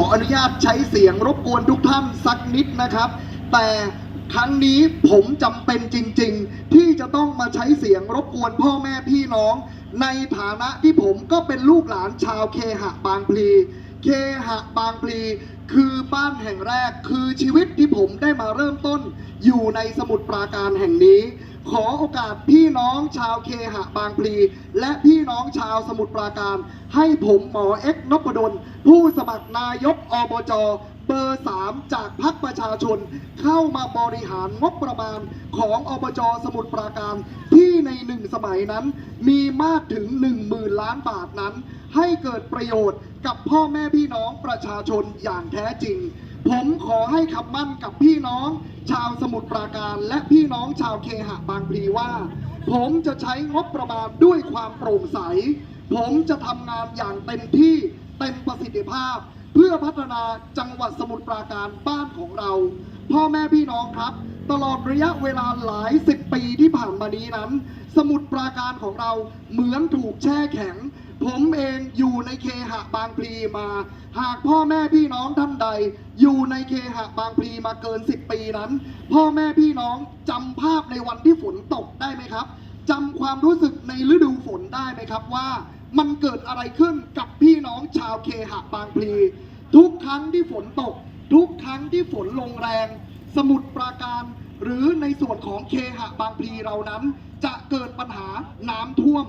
ออนุญาตใช้เสียงรบกวนทุกท่านสักนิดนะครับ แต่ครั้งนี้ผมจำเป็นจริง ๆ ที่จะต้องมาใช้เสียงรบกวนพ่อแม่พี่น้อง ในฐานะที่ผมก็เป็นลูกหลานชาวเคหะบางพลี เคหะบางพลี คือบ้านแห่งแรกคือชีวิตที่ผมได้มาเริ่มต้น อยู่ในสมุทรปราการแห่งนี้ ขอโอกาสพี่น้องชาวเคหะบางพลี และพี่น้องชาวสมุทรปราการ ให้ผมหมอเอ็กนพดล ผู้สมัครนายกอบจเบอร์ 3 จากพรรคประชาชน เข้ามาบริหารงบประมาณของอบจสมุทรปราการ ที่ในหนึ่งสมัยนั้น มีมากถึง 1 0,000 ล้านบาทนั้น ให้เกิดประโยชน์กับพ่อแม่พี่น้องประชาชนอย่างแท้จริง ผมขอให้คำมั่นกับพี่น้อง ชาวสมุทรปราการ และพี่น้องชาวเคหะบางพลีว่า ผมจะใช้งบประมาณด้วยความโปร่งใส ผมจะทำงานอย่างเต็มที่เต็มประสิทธิภาพ เพื่อพัฒนาจังหวัดสมุทรปราการบ้านของเรา พ่อแม่พี่น้องครับ ตลอดระยะเวลาหลายสิบปีที่ผ่านมานี้นั้น สมุทรปราการของเราเหมือนถูกแช่แข็ง ผมเองอยู่ในเคหะบางพลีมา หากพ่อแม่พี่น้องท่านใด อยู่ในเคหะบางพลีมาเกิน 10 ปีนั้น พ่อแม่พี่น้องจำภาพในวันที่ฝนตกได้ไหมครับจำความรู้สึกในฤดูฝนได้ไหมครับว่า มันเกิดอะไรขึ้นกับพี่น้องชาวเคหะบางพลี ทุกครั้งที่ฝนตก ทุกครั้งที่ฝนลงแรง สมุทรปราการหรือในส่วนของเคหะบางพลีเรานั้น จะเกิดปัญหาน้ำท่วม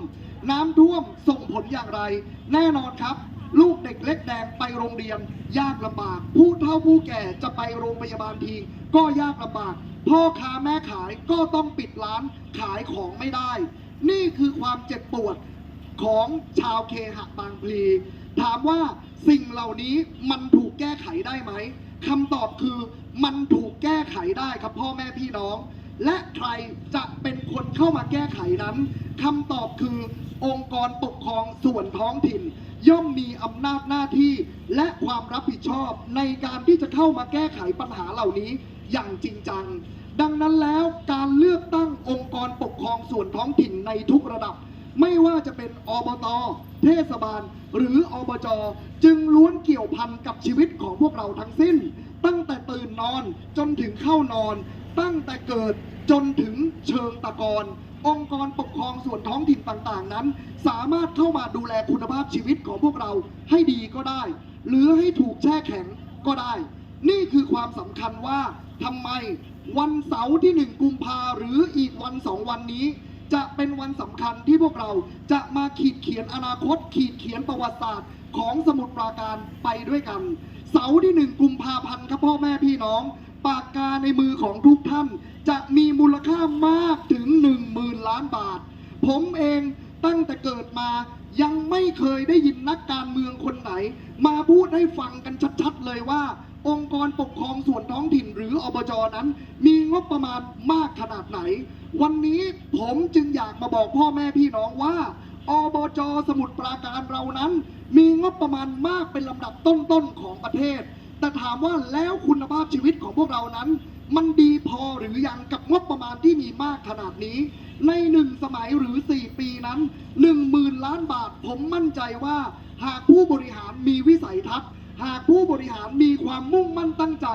น้ำท่วมส่งผลอย่างไร แน่นอนครับ ลูกเด็กเล็กแดงไปโรงเรียน ยากลำบาก ผู้เฒ่าผู้แก่จะไปโรงพยาบาลที ก็ยากลำบาก พ่อค้าแม่ขายก็ต้องปิดร้านขายของไม่ได้ นี่คือความเจ็บปวดของชาวเคหะบางพลี ถามว่าสิ่งเหล่านี้มันถูกแก้ไขได้ไหมคำตอบคือมันถูกแก้ไขได้ครับพ่อแม่พี่น้อง และใครจะเป็นคนเข้ามาแก้ไขนั้นคำตอบคือองค์กรปกครองส่วนท้องถิ่น ย่อมมีอำนาจหน้าที่ และความรับผิดชอบในการที่จะเข้ามาแก้ไขปัญหาเหล่านี้อย่างจริงจัง ดังนั้นแล้วการเลือกตั้งองค์กรปกครองส่วนท้องถิ่นในทุกระดับ ไม่ว่าจะเป็นอบต เทศบาล หรืออบจ จึงล้วนเกี่ยวพันกับชีวิตของพวกเราทั้งสิ้น ตั้งแต่ตื่นนอนจนถึงเข้านอน ตั้งแต่เกิดจนถึงเชิงตะกอนองค์กรปกครองส่วนท้องถิ่นต่างๆ นั้น สามารถเข้ามาดูแลคุณภาพชีวิตของพวกเราให้ดีก็ได้ หรือให้ถูกแช่แข็งก็ได้ นี่คือความสำคัญว่าทำไมวันเสาร์ที่หนึ่งกุมภาหรืออีกวันสองวันนี้ จะเป็นวันสำคัญที่พวกเราจะมาขีดเขียนอนาคต ขีดเขียนประวัติศาสตร์ของสมุทรปราการไปด้วยกัน เสาร์ที่หนึ่งกุมภาพันธ์ครับพ่อแม่พี่น้อง ปากกาในมือของทุกท่าน จะมีมูลค่ามากถึง 1 0,000 ล้านบาท ผมเองตั้งแต่เกิดมายังไม่เคยได้ยินนักการเมืองคนไหน มาพูดให้ฟังกันชัดๆเลยว่า องค์กรปกครองส่วนท้องถิ่นหรืออบจนั้น มีงบประมาณมากขนาดไหน วันนี้ผมจึงอยากมาบอกพ่อแม่พี่น้องว่าอบจสมุทรปราการเรานั้น มีงบประมาณมากเป็นลำดับต้นๆของประเทศ แต่ถามว่าแล้วคุณภาพชีวิตของพวกเรานั้น มันดีพอหรือยังกับงบประมาณที่มีมากขนาดนี้ ในหนึ่งสมัยหรือ 4 ปีนั้น1 0,000ล้านบาทผมมั่นใจว่า หากผู้บริหารมีวิสัยทัศน์ หากผู้บริหารมีความมุ่งมั่นตั้งใจ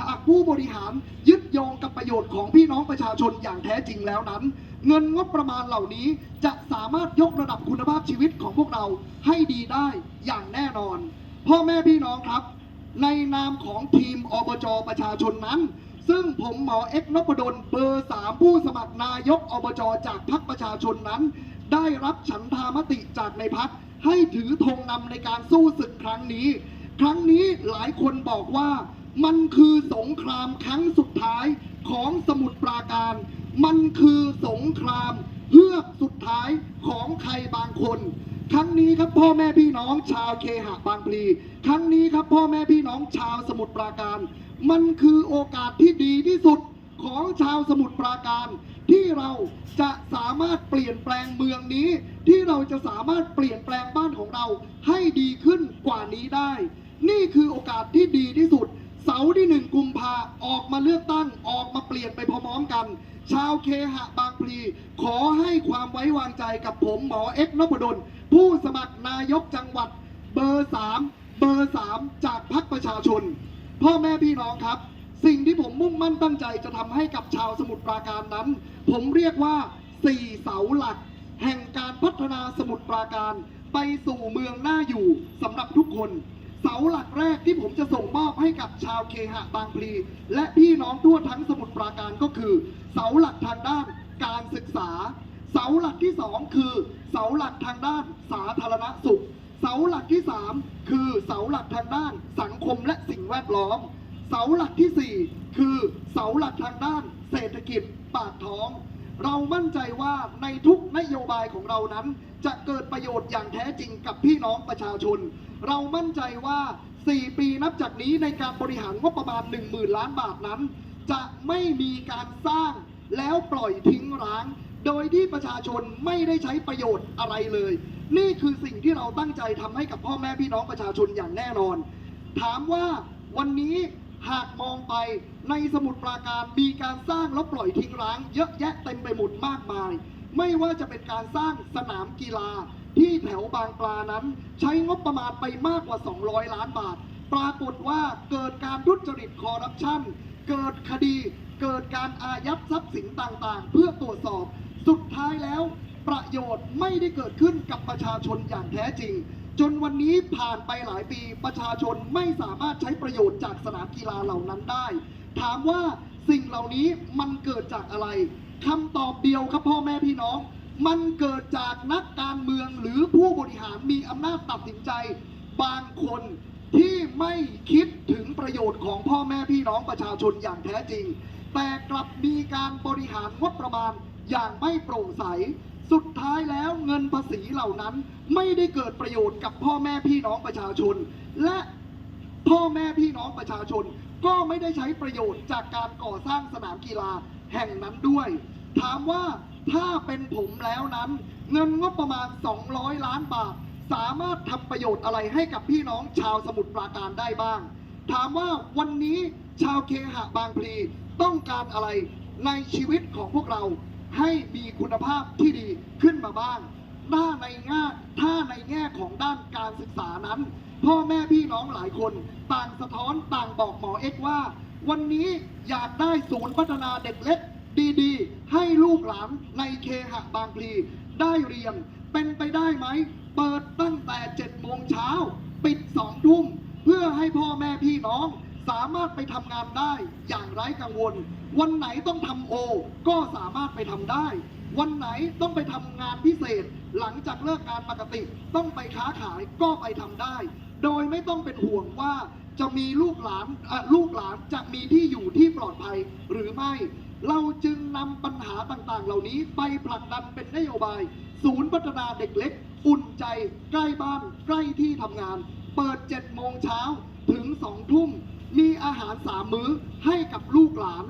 หากผู้บริหารยึดโยงกับประโยชน์ของพี่น้องประชาชนอย่างแท้จริงแล้วนั้น เงินงบประมาณเหล่านี้จะสามารถยกระดับคุณภาพชีวิตของพวกเราให้ดีได้อย่างแน่นอน พ่อแม่พี่น้องครับ ในนามของทีมอบจประชาชนนั้น ซึ่งผมหมอเอ็กนพดลเบอร์สามผู้สมัครนายกอบจจากพรรคประชาชนนั้น ได้รับฉันทามติจากในพักให้ถือธงนำในการสู้ศึกครั้งนี้ ครั้งนี้หลายคนบอกว่ามันคือสงครามครั้งสุดท้ายของสมุทรปราการ มันคือสงครามเพื่อกสุดท้ายของใครบางคน ครั้งนี้ครับพ่อแม่พี่น้องชาวเคหะบางพลีครั้งนี้ครับพ่อแม่พี่น้องชาวสมุทรปราการ มันคือโอกาสที่ดีที่สุดของชาวสมุทรปราการ ที่เราจะสามารถเปลี่ยนแปลงเมืองนี้ ที่เราจะสามารถเปลี่ยนแปลงบ้านของเราให้ดีขึ้นกว่านี้ได้ นี่คือโอกาสที่ดีที่สุด เสาร์ที่หนึ่งกุมภาออกมาเลือกตั้งออกมาเปลี่ยนไปพร้อมๆกัน ชาวเคหะบางพลีขอให้ความไว้วางใจกับผมหมอเอ็กนพดล ผู้สมัครนายกจังหวัดเบอร์สามเบอร์สามจากพรรคประชาชน พ่อแม่พี่น้องครับ สิ่งที่ผมมุ่งมั่นตั้งใจจะทำให้กับชาวสมุทรปราการนั้น ผมเรียกว่าสี่เสาหลัก แห่งการพัฒนาสมุทรปราการ ไปสู่เมืองน่าอยู่สำหรับทุกคนเสาหลักแรกที่ผมจะส่งมอบให้กับชาวเคหะบางพลี และพี่น้องทั่วทั้งสมุทรปราการก็คือ เสาหลักทางด้านการศึกษา เสาหลักที่สองคือ เสาหลักทางด้านสาธารณสุข เสาหลักที่สามคือเสาหลักทางด้านสังคมและสิ่งแวดล้อม เสาหลักที่สี่คือเสาหลักทางด้านเศรษฐกิจปากท้อง เรามั่นใจว่าในทุกนโยบายของเรานั้น จะเกิดประโยชน์อย่างแท้จริงกับพี่น้องประชาชน เรามั่นใจว่า 4 ปีนับจากนี้ในการบริหารงบประมาณ 1 0,000 ล้านบาทนั้น จะไม่มีการสร้างแล้วปล่อยทิ้งร้าง โดยที่ประชาชนไม่ได้ใช้ประโยชน์อะไรเลย นี่คือสิ่งที่เราตั้งใจทำให้กับพ่อแม่พี่น้องประชาชนอย่างแน่นอน ถามว่าวันนี้หากมองไปในสมุทรปราการมีการสร้างแล้วปล่อยทิ้งร้าง เยอะแยะเต็มไปหมดมากมาย ไม่ว่าจะเป็นการสร้างสนามกีฬา ที่แถวบางปลานั้น ใช้งบประมาณไปมากกว่า 200 ล้านบาท ปรากฏว่าเกิดการทุจริตคอร์รัปชันเกิดคดี เกิดการอายัดทรัพย์สินต่างๆ เพื่อ สุดท้ายแล้วประโยชน์ไม่ได้เกิดขึ้นกับประชาชนอย่างแท้จริง จนวันนี้ผ่านไปหลายปีประชาชนไม่สามารถใช้ประโยชน์จากสนามกีฬาเหล่านั้นได้ ถามว่าสิ่งเหล่านี้มันเกิดจากอะไรคำตอบเดียวครับพ่อแม่พี่น้อง มันเกิดจากนักการเมืองหรือผู้บริหารมีอำนาจตัดสินใจ บางคนที่ไม่คิดถึงประโยชน์ของพ่อแม่พี่น้องประชาชนอย่างแท้จริง แต่กลับมีการบริหารงบประมาณ อย่างไม่โปร่งใส สุดท้ายแล้วเงินภาษีเหล่านั้นไม่ได้เกิดประโยชน์กับพ่อแม่พี่น้องประชาชน และพ่อแม่พี่น้องประชาชน ก็ไม่ได้ใช้ประโยชน์จากการก่อสร้างสนามกีฬาแห่งนั้นด้วย ถามว่าถ้าเป็นผมแล้วนั้น เงินงบประมาณ 200 ล้านบาท สามารถทำประโยชน์อะไรให้กับพี่น้องชาวสมุทรปราการได้บ้าง ถามว่าวันนี้ชาวเคหะบางพลีต้องการอะไรในชีวิตของพวกเรา ให้มีคุณภาพที่ดีขึ้นมาบ้างหน้าในแง่ถ้าในแง่ของด้านการศึกษานั้น พ่อแม่พี่น้องหลายคน ต่างสะท้อนต่างบอกหมอเอ็กว่า วันนี้อยากได้ศูนย์พัฒนาเด็กเล็กดีๆ ให้ลูกหลานในเคหะบางพลีได้เรียน เป็นไปได้ไหม เปิดตั้งแต่7โมงเช้า ปิด2ทุ่ม เพื่อให้พ่อแม่พี่น้อง สามารถไปทำงานได้อย่างไร้กังวล วันไหนต้องทำโอ ก็สามารถไปทำได้ วันไหนต้องไปทำงานพิเศษ หลังจากเลิกงานปกติ ต้องไปค้าขายก็ไปทำได้ โดยไม่ต้องเป็นห่วงว่าจะมีลูกหลานลูกหลานจะมีที่อยู่ที่ปลอดภัยหรือไม่ เราจึงนำปัญหาต่างๆ เหล่านี้ไปผลักดันเป็นนโยบาย ศูนย์พัฒนาเด็กเล็ก อุ่นใจ ใกล้บ้าน ใกล้ที่ทำงาน เปิด7โมงเช้าถึง2ทุ่ม มีอาหารสามมื้อให้กับลูกหลาน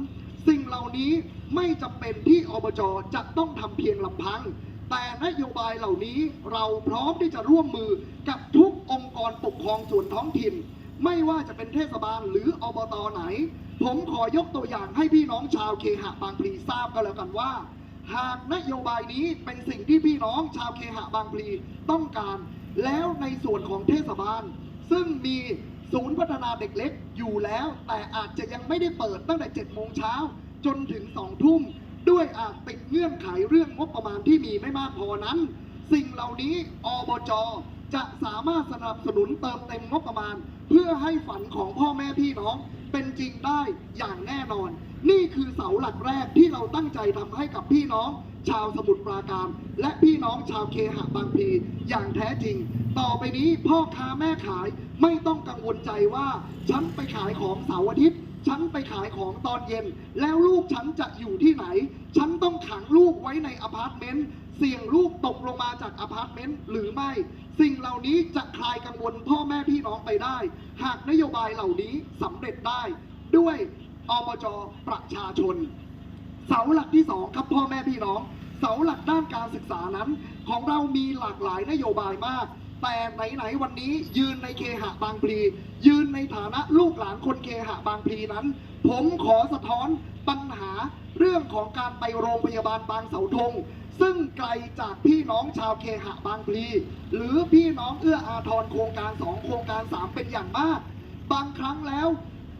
สิ่งเหล่านี้ไม่จำเป็นที่อบจจะต้องทำเพียงลำพัง แต่นโยบายเหล่านี้เราพร้อมที่จะร่วมมือกับทุกองค์กรปกครองส่วนท้องถิ่น ไม่ว่าจะเป็นเทศบาลหรืออบตไหน ผมขอยกตัวอย่างให้พี่น้องชาวเคหะบางพลีทราบก็แล้วกันว่า หากนโยบายนี้เป็นสิ่งที่พี่น้องชาวเคหะบางพลีต้องการ แล้วในส่วนของเทศบาล ซึ่งมี ศูนย์พัฒนาเด็กเล็กอยู่แล้ว แต่อาจจะยังไม่ได้เปิดตั้งแต่7โมงเช้าจนถึง2ทุ่ม ด้วยอาจติดเงื่อนไขเรื่องงบประมาณที่มีไม่มากพอนั้น สิ่งเหล่านี้อบจจะสามารถสนับสนุนเติมเต็มงบประมาณ เพื่อให้ฝันของพ่อแม่พี่น้องเป็นจริงได้อย่างแน่นอน นี่คือเสาหลักแรกที่เราตั้งใจทำให้กับพี่น้อง ชาวสมุทรปราการ และพี่น้องชาวเคหะบางพลีอย่างแท้จริง ต่อไปนี้พ่อค้าแม่ขายไม่ต้องกังวลใจว่า ฉันไปขายของเสาร์อาทิตย์ฉันไปขายของตอนเย็น แล้วลูกฉันจะอยู่ที่ไหน ฉันต้องขังลูกไว้ในอพาร์ตเมนต์เสี่ยงลูกตกลงมาจากอพาร์ตเมนต์หรือไม่ สิ่งเหล่านี้จะคลายกังวลพ่อแม่พี่น้องไปได้ หากนโยบายเหล่านี้สำเร็จได้ ด้วยอบจประชาชน เสาหลักที่สองครับพ่อแม่พี่น้อง เสาหลักด้านการศึกษานั้น ของเรามีหลากหลายนโยบายมาก แต่ไหนๆวันนี้ยืนในเคหะบางพลี ยืนในฐานะลูกหลานคนเคหะบางพลีนั้น ผมขอสะท้อนปัญหาเรื่องของการไปโรงพยาบาลบางเสาธงซึ่งไกลจากพี่น้องชาวเคหะบางพลี หรือพี่น้องเอื้ออาทรโครงการสองโครงการสามเป็นอย่างมาก บางครั้งแล้ว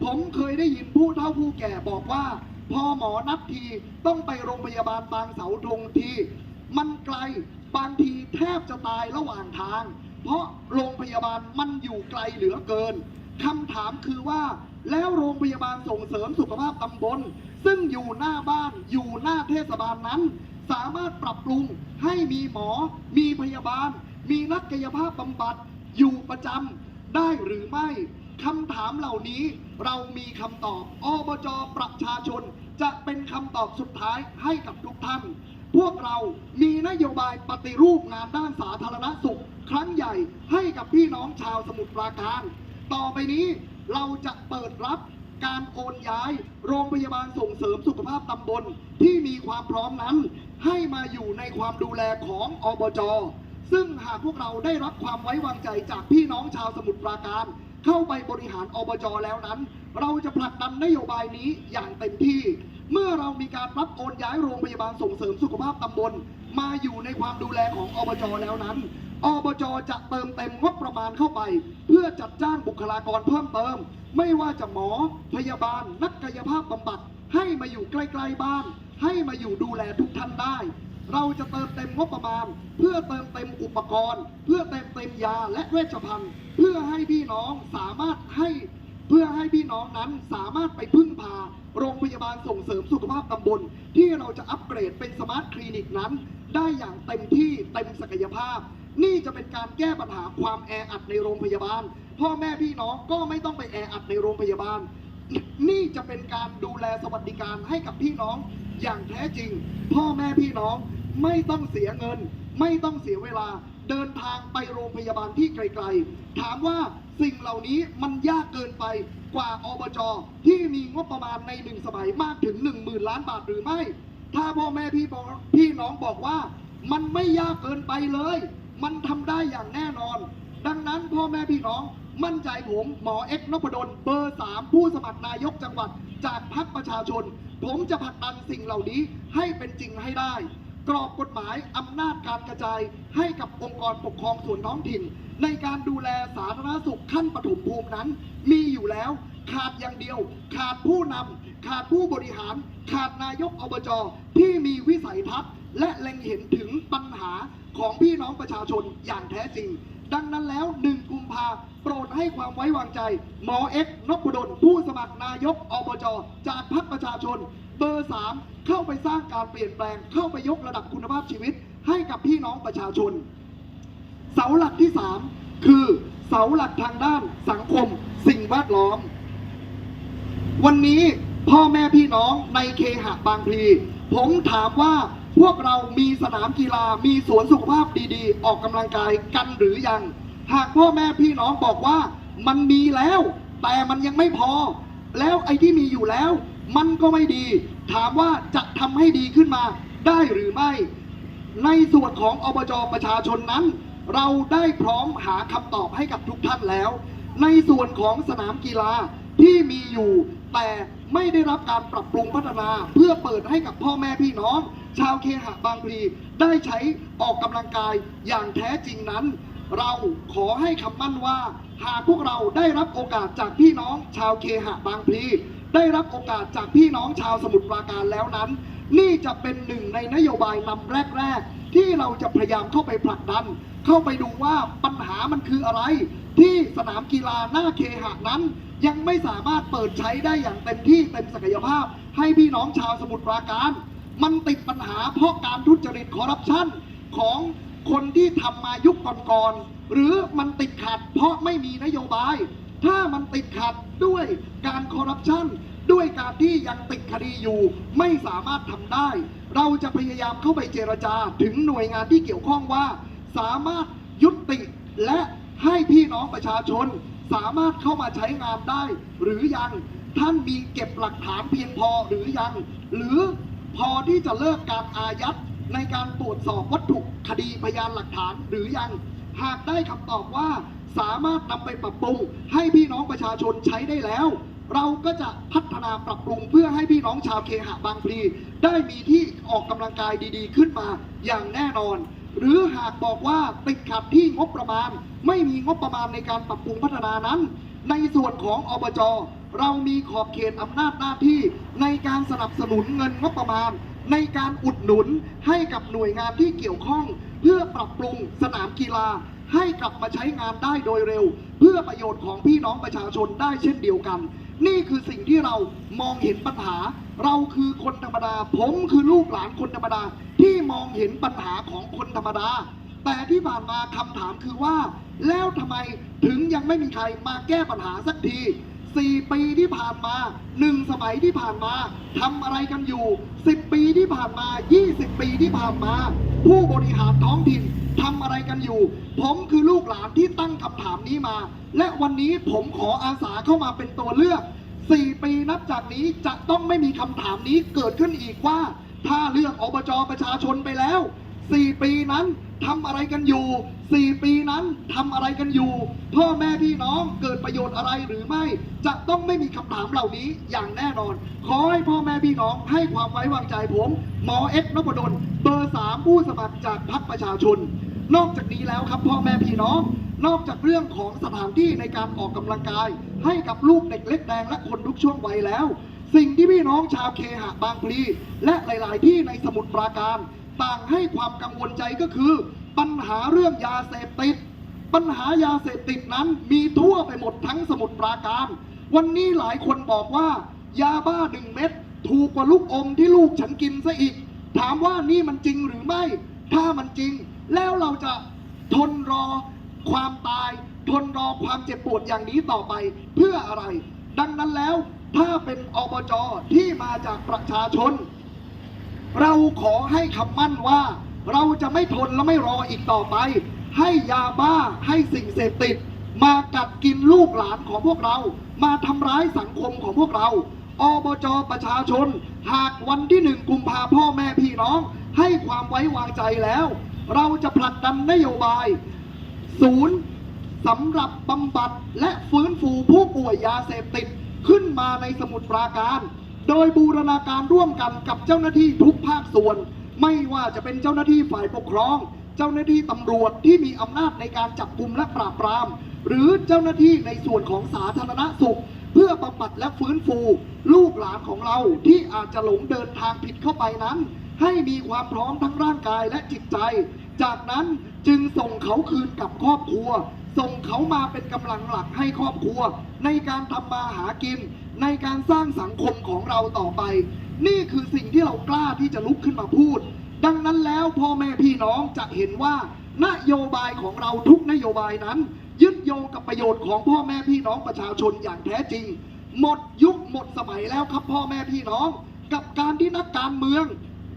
ผมเคยได้ยินผู้เฒ่าผู้แก่บอกว่า พอหมอนัดทีต้องไปโรงพยาบาลบางเสาธงที มันไกลบางทีแทบจะตายระหว่างทาง เพราะโรงพยาบาลมันอยู่ไกลเหลือเกินคำถามคือว่า แล้วโรงพยาบาลส่งเสริมสุขภาพตำบล ซึ่งอยู่หน้าบ้านอยู่หน้าเทศบาลนั้น สามารถปรับปรุงให้มีหมอ มีพยาบาล มีนักกายภาพบำบัดอยู่ประจำได้หรือไม่ คำถามเหล่านี้เรามีคำตอบอบจประชาชน จะเป็นคำตอบสุดท้ายให้กับทุกท่าน พวกเรามีนโยบายปฏิรูปงานด้านสาธารณสุข ครั้งใหญ่ให้กับพี่น้องชาวสมุทรปราการ ต่อไปนี้เราจะเปิดรับการโอนย้าย โรงพยาบาลส่งเสริมสุขภาพตำบลที่มีความพร้อมนั้น ให้มาอยู่ในความดูแลของอบจซึ่งหากพวกเราได้รับความไว้วางใจจากพี่น้องชาวสมุทรปราการ เข้าไปบริหารอบจแล้วนั้น เราจะผลักดันนโยบายนี้อย่างเต็มที่ เมื่อเรามีการรับโอนย้ายโรงพยาบาลส่งเสริมสุขภาพตำบล มาอยู่ในความดูแลของอบจแล้วนั้น อบจจะเติมเต็มงบประมาณเข้าไป เพื่อจัดจ้างบุคลากรเพิ่มเติม ไม่ว่าจะหมอ พยาบาล นักกายภาพบำบัดให้มาอยู่ใกล้ ๆ บ้าน ให้มาอยู่ดูแลทุกท่านได้ เราจะเติมเต็มงบประมาณ เพื่อเติมเต็มอุปกรณ์ เพื่อเติมเต็มยาและเวชภัณฑ์ เพื่อให้พี่น้องสามารถให้เพื่อให้พี่น้องนั้นสามารถไปพึ่งพา โรงพยาบาลส่งเสริมสุขภาพตำบล ที่เราจะอัปเกรดเป็นสมาร์ทคลินิกนั้น ได้อย่างเต็มที่เต็มศักยภาพ นี่จะเป็นการแก้ปัญหาความแออัดในโรงพยาบาล พ่อแม่พี่น้องก็ไม่ต้องไปแออัดในโรงพยาบาล นี่จะเป็นการดูแลสวัสดิการให้กับพี่น้อง อย่างแท้จริง พ่อแม่พี่น้องไม่ต้องเสียเงิน ไม่ต้องเสียเวลา เดินทางไปโรงพยาบาลที่ไกลๆ ถามว่าสิ่งเหล่านี้มันยากเกินไปกว่าอบจที่มีงบประมาณในหนึ่งสมัยมากถึง 1 0,000 ล้านบาทหรือไม่ ถ้าพ่อแม่พี่พี่น้องบอกว่า มันไม่ยากเกินไปเลย มันทำได้อย่างแน่นอน ดังนั้นพ่อแม่พี่น้องมั่นใจผมหมอเอ็กนพดลเบอร์สามผู้สมัครนายกจังหวัดจากพรรคประชาชน ผมจะผลักดันสิ่งเหล่านี้ให้เป็นจริงให้ได้ กรอบกฎหมายอำนาจการกระจายให้กับองค์กรปกครองส่วนท้องถิ่น ในการดูแลสาธารณสุขขั้นปฐมภูมินั้น มีอยู่แล้วขาดอย่างเดียว ขาดผู้นำขาดผู้บริหาร ขาดนายกอบจที่มีวิสัยทัศน์ และเล็งเห็นถึงปัญหาของพี่น้องประชาชนอย่างแท้จริง ดังนั้นแล้วหนึ่งกุม ภา โปรดให้ความไว้วางใจ หมอเอ็กนพดลผู้สมัครนายกอบจจากพรรคประชาชน เบอร์สามเข้าไปสร้างการเปลี่ยนแปลง เข้าไปยกระดับคุณภาพชีวิต ให้กับพี่น้องประชาชน เสาหลักที่ 3 คือเสาหลักทางด้านสังคม สิ่งแวดล้อม วันนี้พ่อแม่พี่น้องในเคหะบางพลีผมถามว่าพวกเรามีสนามกีฬา มีสวนสุขภาพดีๆ ออกกำลังกายกันหรือยัง หากพ่อแม่พี่น้องบอกว่ามันมีแล้ว แต่มันยังไม่พอ แล้วไอ้ที่มีอยู่แล้ว มันก็ไม่ดี ถามว่าจะทำให้ดีขึ้นมาได้หรือไม่ ในส่วนของอบจประชาชนนั้น เราได้พร้อมหาคำตอบให้กับทุกท่านแล้ว ในส่วนของสนามกีฬาที่มีอยู่ แต่ไม่ได้รับการปรับปรุงพัฒนา เพื่อเปิดให้กับพ่อแม่พี่น้อง ชาวเคหะบางพลีได้ใช้ออกกำลังกายอย่างแท้จริงนั้น เราขอให้คำมั่นว่า หากพวกเราได้รับโอกาสจากพี่น้องชาวเคหะบางพลีได้รับโอกาสจากพี่น้องชาวสมุทรปราการแล้วนั้น นี่จะเป็นหนึ่งในนโยบายนำแรก ๆ ที่เราจะพยายามเข้าไปผลักดัน เข้าไปดูว่าปัญหามันคืออะไร ที่สนามกีฬาหน้าเคหะนั้น ยังไม่สามารถเปิดใช้ได้อย่างเต็มที่เต็มศักยภาพ ให้พี่น้องชาวสมุทรปราการ มันติดปัญหาเพราะการทุจริตคอร์รัปชันของ คนที่ทำมายุคก่อนๆหรือมันติดขัด เพราะไม่มีนโยบาย ถ้ามันติดขัดด้วยการคอร์รัปชันด้วยการที่ยังติดคดีอยู่ไม่สามารถทำได้ เราจะพยายามเข้าไปเจรจาถึงหน่วยงานที่เกี่ยวข้องว่า สามารถยุติและให้พี่น้องประชาชน สามารถเข้ามาใช้งานได้ หรือยังท่านมีเก็บหลักฐานเพียงพอหรือยัง หรือพอที่จะเลิกการอายัด ในการตรวจสอบวัตถุคดีพยานหลักฐานหรือยัง หากได้คำตอบว่าสามารถนำไปปรับปรุง ให้พี่น้องประชาชนใช้ได้แล้ว เราก็จะพัฒนาปรับปรุงเพื่อให้พี่น้องชาวเคหะบางพลีได้มีที่ออกกำลังกายดีๆ ขึ้นมาอย่างแน่นอน หรือหากบอกว่าติดขัดที่งบประมาณ ไม่มีงบประมาณในการปรับปรุงพัฒนานั้น ในส่วนของอบจเรามีขอบเขตอำนาจหน้าที่ในการสนับสนุนเงินงบประมาณ ในการอุดหนุนให้กับหน่วยงานที่เกี่ยวข้อง เพื่อปรับปรุงสนามกีฬา ให้กลับมาใช้งานได้โดยเร็ว เพื่อประโยชน์ของพี่น้องประชาชนได้เช่นเดียวกัน นี่คือสิ่งที่เรามองเห็นปัญหา เราคือคนธรรมดา ผมคือลูกหลานคนธรรมดา ที่มองเห็นปัญหาของคนธรรมดา แต่ที่ผ่านมาคำถามคือว่า แล้วทำไมถึงยังไม่มีใครมาแก้ปัญหาสักที สี่ปีที่ผ่านมาหนึ่งสมัยที่ผ่านมาทำอะไรกันอยู่สิบปีที่ผ่านมายี่สิบปีที่ผ่านมา ผู้บริหารท้องถิ่นทำอะไรกันอยู่ ผมคือลูกหลานที่ตั้งคำถามนี้มา และวันนี้ผมขออาสาเข้ามาเป็นตัวเลือกสี่ปีนับจากนี้จะต้องไม่มีคำถามนี้เกิดขึ้นอีกว่า ถ้าเลือกอบจประชาชนไปแล้วสี่ปีนั้นทำอะไรกันอยู่ สี่ปีนั้นทำอะไรกันอยู่ พ่อแม่พี่น้องเกิดประโยชน์อะไรหรือไม่ จะต้องไม่มีคำถามเหล่านี้อย่างแน่นอน ขอให้พ่อแม่พี่น้องให้ความไว้วางใจผม หมอเอ็กนพดลเบอร์สามผู้สมัครจากพรรคประชาชน นอกจากนี้แล้วครับพ่อแม่พี่น้อง นอกจากเรื่องของสถานที่ในการออกกำลังกาย ให้กับลูกเด็กเล็กแดงและคนทุกช่วงวัยแล้ว สิ่งที่พี่น้องชาวเคหะบางพลีและหลาย ๆ ที่ในสมุทรปราการ ต่างให้ความกังวลใจก็คือ ปัญหาเรื่องยาเสพติด ปัญหายาเสพติดนั้นมีทั่วไปหมดทั้งสมุทรปราการ วันนี้หลายคนบอกว่า ยาบ้าหนึ่งเม็ดถูกกว่าลูกอมที่ลูกฉันกินซะอีก ถามว่านี่มันจริงหรือไม่ ถ้ามันจริง แล้วเราจะทนรอความตาย ทนรอความเจ็บปวดอย่างนี้ต่อไปเพื่ออะไร ดังนั้นแล้วถ้าเป็นอบจที่มาจากประชาชน เราขอให้คำมั่นว่า เราจะไม่ทนและไม่รออีกต่อไป ให้ยาบ้าให้สิ่งเสพติด มากัดกินลูกหลานของพวกเรา มาทำร้ายสังคมของพวกเราอบจประชาชน หากวันที่หนึ่งกุมภาพ่อแม่พี่น้อง ให้ความไว้วางใจแล้ว เราจะผลักดันนโยบาย ศูนย์สำหรับบำบัดและฟื้นฟูผู้ป่วยยาเสพติดขึ้นมาในสมุทรปราการ โดยบูรณาการร่วมกันกับเจ้าหน้าที่ทุกภาคส่วน ไม่ว่าจะเป็นเจ้าหน้าที่ฝ่ายปกครอง เจ้าหน้าที่ตำรวจที่มีอำนาจในการจับกุมและปราบปราม หรือเจ้าหน้าที่ในส่วนของสาธารณสุข เพื่อบำบัดและฟื้นฟู ลูกหลานของเราที่อาจจะหลงเดินทางผิดเข้าไปนั้น ให้มีความพร้อมทั้งร่างกายและจิตใจ จากนั้นจึงส่งเขาคืนกับครอบครัว ส่งเขามาเป็นกำลังหลักให้ครอบครัว ในการทำมาหากิน ในการสร้างสังคมของเราต่อไป นี่คือสิ่งที่เรากล้าที่จะลุกขึ้นมาพูด ดังนั้นแล้วพ่อแม่พี่น้องจะเห็นว่านโยบายของเราทุกนโยบายนั้น ยึดโยงกับประโยชน์ของพ่อแม่พี่น้องประชาชนอย่างแท้จริง หมดยุคหมดสมัยแล้วครับพ่อแม่พี่น้อง กับการที่นักการเมือง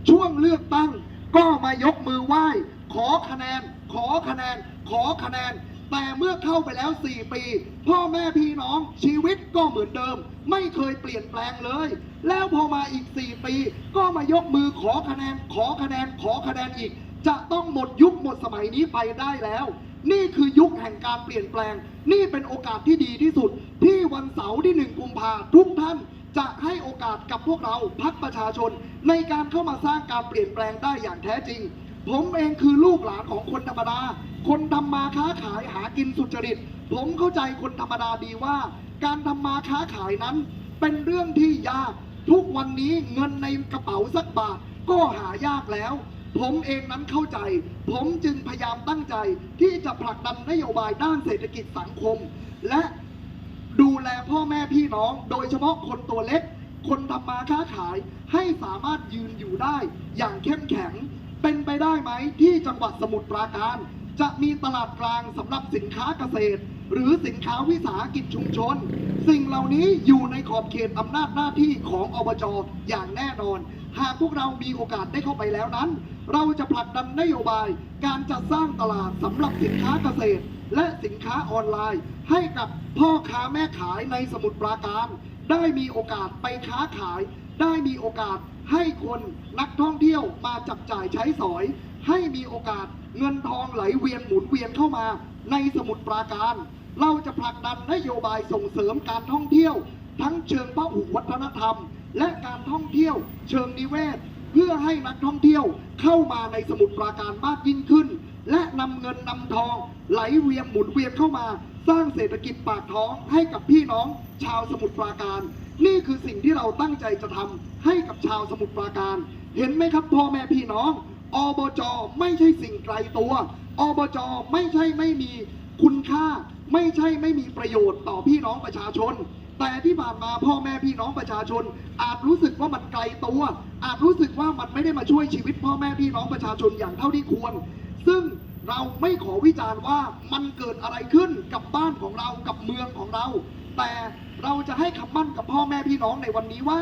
ช่วงเลือกตั้ง ก็มายกมือไหว้ ขอคะแนน ขอคะแนน ขอคะแนน แต่เมื่อเข้าไปแล้ว 4 ปี พ่อแม่พี่น้องชีวิตก็เหมือนเดิม ไม่เคยเปลี่ยนแปลงเลย แล้วพอมาอีก 4 ปี ก็มายกมือขอคะแนนขอคะแนนขอคะแนนอีก จะต้องหมดยุคหมดสมัยนี้ไปได้แล้ว นี่คือยุคแห่งการเปลี่ยนแปลง นี่เป็นโอกาสที่ดีที่สุด ที่วันเสาร์ที่หนึ่งกุมภาทุกท่านจะให้โอกาสกับพวกเราพักประชาชน ในการเข้ามาสร้างการเปลี่ยนแปลงได้อย่างแท้จริง ผมเองคือลูกหลานของคนธรรมดา คนทำมาค้าขายหากินสุจริต ผมเข้าใจคนธรรมดาดีว่า การทำมาค้าขายนั้น เป็นเรื่องที่ยาก ทุกวันนี้เงินในกระเป๋าสักบาทก็หายากแล้ว ผมเองนั้นเข้าใจ ผมจึงพยายามตั้งใจ ที่จะผลักดันนโยบายด้านเศรษฐกิจสังคม และดูแลพ่อแม่พี่น้อง โดยเฉพาะคนตัวเล็ก คนทำมาค้าขายให้สามารถยืนอยู่ได้อย่างเข้มแข็ง เป็นไปได้ไหมที่จังหวัดสมุทรปราการ จะมีตลาดกลางสำหรับสินค้าเกษตร หรือสินค้าวิสาหกิจชุมชน สิ่งเหล่านี้อยู่ในขอบเขตอำนาจหน้าที่ของอบจอย่างแน่นอน หากพวกเรามีโอกาสได้เข้าไปแล้วนั้น เราจะผลักดันนโยบาย การจัดสร้างตลาดสำหรับสินค้าเกษตร และสินค้าออนไลน์ ให้กับพ่อค้าแม่ขายในสมุทรปราการ ได้มีโอกาสไปค้าขาย ได้มีโอกาส ให้คนนักท่องเที่ยวมาจับจ่ายใช้สอย ให้มีโอกาสเงินทองไหลเวียนหมุนเวียนเข้ามา ในสมุทรปราการ เราจะผลักดันนโยบายส่งเสริมการท่องเที่ยว ทั้งเชิงพหุวัฒนธรรม และการท่องเที่ยว เชิงนิเวศ เพื่อให้นักท่องเที่ยวเข้ามาในสมุทรปราการมากยิ่งขึ้น และนำเงินนำทอง ไหลเวียนหมุนเวียนเข้ามา สร้างเศรษฐกิจปากท้องให้กับพี่น้องชาวสมุทรปราการ นี่คือสิ่งที่เราตั้งใจจะทำให้กับชาวสมุทรปราการ เห็นไหมครับพ่อแม่พี่น้อง อบจไม่ใช่สิ่งไกลตัว อบจไม่ใช่ไม่มีคุณค่า ไม่ใช่ไม่มีประโยชน์ต่อพี่น้องประชาชน แต่ที่ผ่านมาพ่อแม่พี่น้องประชาชน อาจรู้สึกว่ามันไกลตัว อาจรู้สึกว่ามันไม่ได้มาช่วยชีวิต พ่อแม่พี่น้องประชาชนอย่างเท่าที่ควร ซึ่งเราไม่ขอวิจารณ์ว่ามันเกิดอะไรขึ้นกับบ้านของเรากับเมืองของเรา แต่ เราจะให้คำมั่นกับพ่อแม่พี่น้องในวันนี้ว่า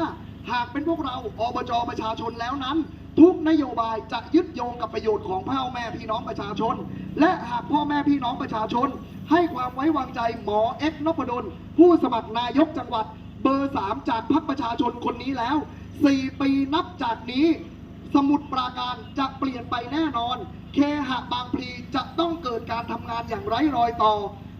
หากเป็นพวกเราอบจประชาชนแล้วนั้น ทุกนโยบายจะยึดโยงกับประโยชน์ของพ่อแม่พี่น้องประชาชน และหากพ่อแม่พี่น้องประชาชน ให้ความไว้วางใจหมอเอ็กนพดลผู้สมัครนายกจังหวัด เบอร์สามจากพรรคประชาชนคนนี้แล้ว4ปีนับจากนี้ สมุดปราการจะเปลี่ยนไปแน่นอน เคหะบางพลีจะต้องเกิดการทำงานอย่างไร้รอยต่อ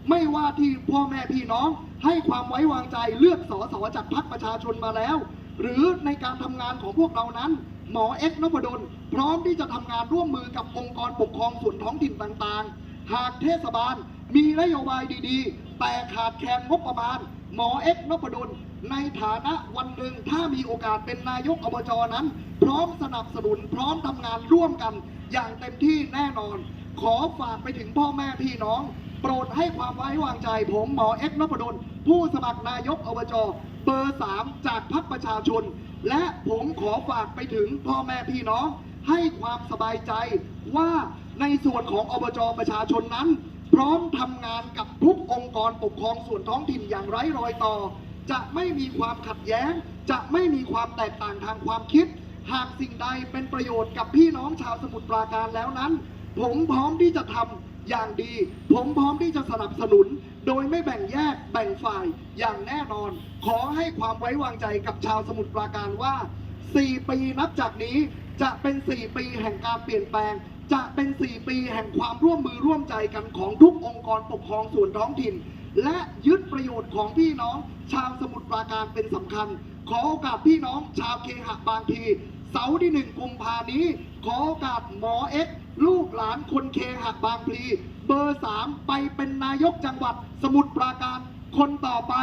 ไม่ว่าที่พ่อแม่พี่น้องให้ความไว้วางใจเลือกสอสอจากพรรคประชาชนมาแล้ว หรือในการทำงานของพวกเรานั้น หมอเอ็กซ์นพดลพร้อมที่จะทำงานร่วมมือกับองค์กรปกครองส่วนท้องถิ่นต่างๆ หากเทศบาลมีนโยบายดีๆ แต่ขาดแคลนงบประมาณ หมอเอ็กซ์นพดลในฐานะวันหนึ่งถ้ามีโอกาสเป็นนายกอบจนั้น พร้อมสนับสนุนพร้อมทำงานร่วมกัน อย่างเต็มที่แน่นอน ขอฝากไปถึงพ่อแม่พี่น้อง โปรดให้ความไว้วางใจผมหมอเอ็กซ์นพดลผู้สมัครนายกอบจเบอร์สามจากพรรคประชาชน และผมขอฝากไปถึงพ่อแม่พี่น้อง ให้ความสบายใจว่าในส่วนของอบจประชาชนนั้น พร้อมทำงานกับทุกองค์กรปกครองส่วนท้องถิ่นอย่างไร้รอยต่อ จะไม่มีความขัดแย้ง จะไม่มีความแตกต่างทางความคิด หากสิ่งใดเป็นประโยชน์กับพี่น้องชาวสมุทรปราการแล้วนั้น ผมพร้อมที่จะทำ อย่างดี ผมพร้อมที่จะสนับสนุน โดยไม่แบ่งแยกแบ่งฝ่ายอย่างแน่นอน ขอให้ความไว้วางใจกับชาวสมุทรปราการว่า 4 ปีนับจากนี้จะเป็น 4 ปีแห่งการเปลี่ยนแปลง จะเป็น 4 ปีแห่งความร่วมมือร่วมใจกันของทุกองค์กรปกครองส่วนท้องถิ่น และยึดประโยชน์ของพี่น้องชาวสมุทรปราการเป็นสำคัญ ขอโอกาสพี่น้องชาวเคหะบางทีเสาร์ที่หนึ่งกุมภานี้ ขอโอกาสหมอเอ็กซ์ ลูกหลานคนเคหะบางพลี เบอร์สามไปเป็นนายกจังหวัดสมุทรปราการคนต่อไป